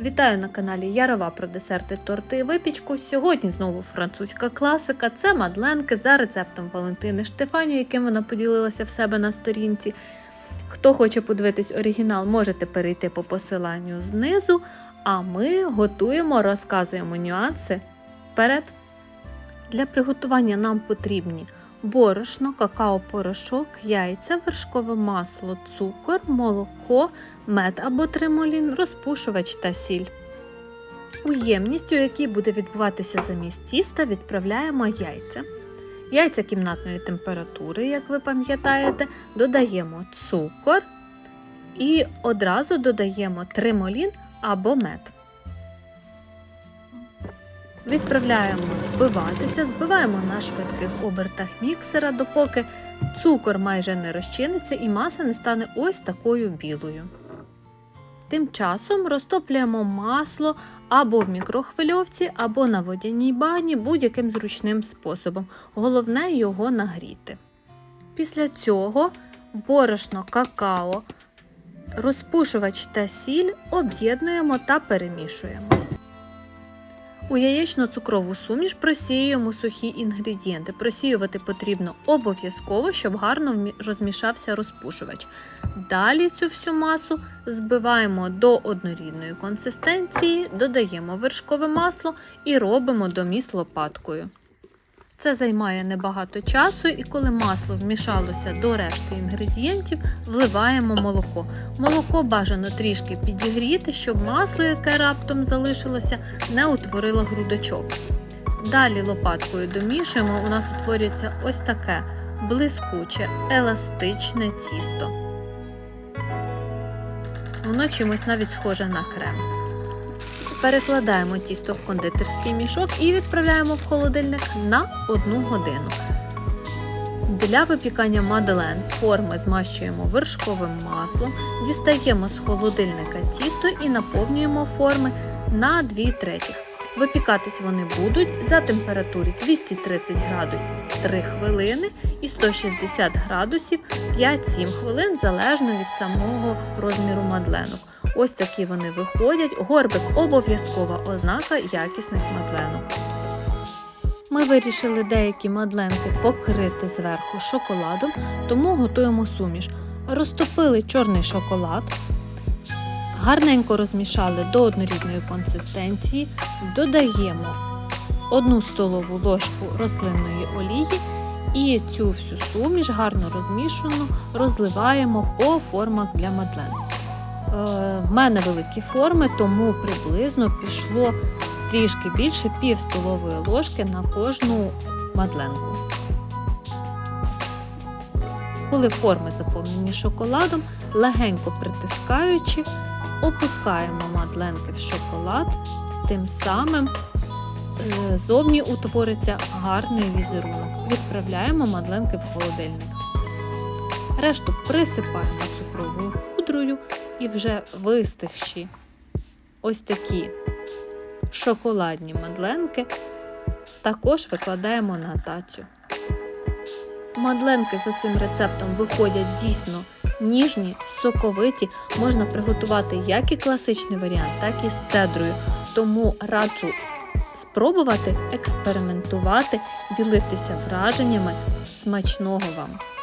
Вітаю на каналі Ярова про десерти, торти і випічку. Сьогодні знову французька класика. Це мадленки за рецептом Валентини Штефані, яким вона поділилася в себе на сторінці. Хто хоче подивитись оригінал, можете перейти по посиланню знизу. А ми готуємо, розказуємо нюанси вперед. Для приготування нам потрібні борошно, какао-порошок, яйця, вершкове масло, цукор, молоко, мед або тремолін, розпушувач та сіль. У ємність, у якій буде відбуватися замість тіста, відправляємо яйця. Яйця кімнатної температури, як ви пам'ятаєте, додаємо цукор і одразу додаємо тремолін або мед. Відправляємо збиватися, збиваємо на швидких обертах міксера, допоки цукор майже не розчиниться і маса не стане ось такою білою. Тим часом розтоплюємо масло або в мікрохвильовці, або на водяній бані будь-яким зручним способом. Головне його нагріти. Після цього борошно какао, розпушувач та сіль об'єднуємо та перемішуємо. У яєчно-цукрову суміш просіюємо сухі інгредієнти. Просіювати потрібно обов'язково, щоб гарно розмішався розпушувач. Далі цю всю масу збиваємо до однорідної консистенції, додаємо вершкове масло і робимо доміс лопаткою. Це займає небагато часу, і коли масло вмішалося до решти інгредієнтів, вливаємо молоко. Молоко бажано трішки підігріти, щоб масло, яке раптом залишилося, не утворило грудочок. Далі лопаткою домішуємо, у нас утворюється ось таке блискуче, еластичне тісто. Воно чимось навіть схоже на крем. Перекладаємо тісто в кондитерський мішок і відправляємо в холодильник на 1 годину. Для випікання маделен форми змащуємо вершковим маслом, дістаємо з холодильника тісто і наповнюємо форми на 2 третіх. Випікатись вони будуть за температури 230 градусів 3 хвилини і 160 градусів 5-7 хвилин залежно від самого розміру мадленок. Ось такі вони виходять. Горбик обов'язкова ознака якісних мадленок. Ми вирішили деякі мадленки покрити зверху шоколадом, тому готуємо суміш. Розтопили чорний шоколад, гарненько розмішали до однорідної консистенції, додаємо 1 столову ложку рослинної олії і цю всю суміш гарно розмішану розливаємо по формах для мадлен. Е, В мене великі форми, тому приблизно пішло трішки більше пів столової ложки на кожну мадленку. Коли форми заповнені шоколадом, легенько притискаючи, опускаємо мадленки в шоколад, тим самим е, зовні утвориться гарний візерунок. Відправляємо мадленки в холодильник. Решту присипаємо цукровою пудрою і вже вистигші ось такі шоколадні мадленки також викладаємо на тацю. Мадленки за цим рецептом виходять дійсно ніжні, соковиті. Можна приготувати як і класичний варіант, так і з цедрою. Тому раджу спробувати експериментувати, ділитися враженнями. Смачного вам!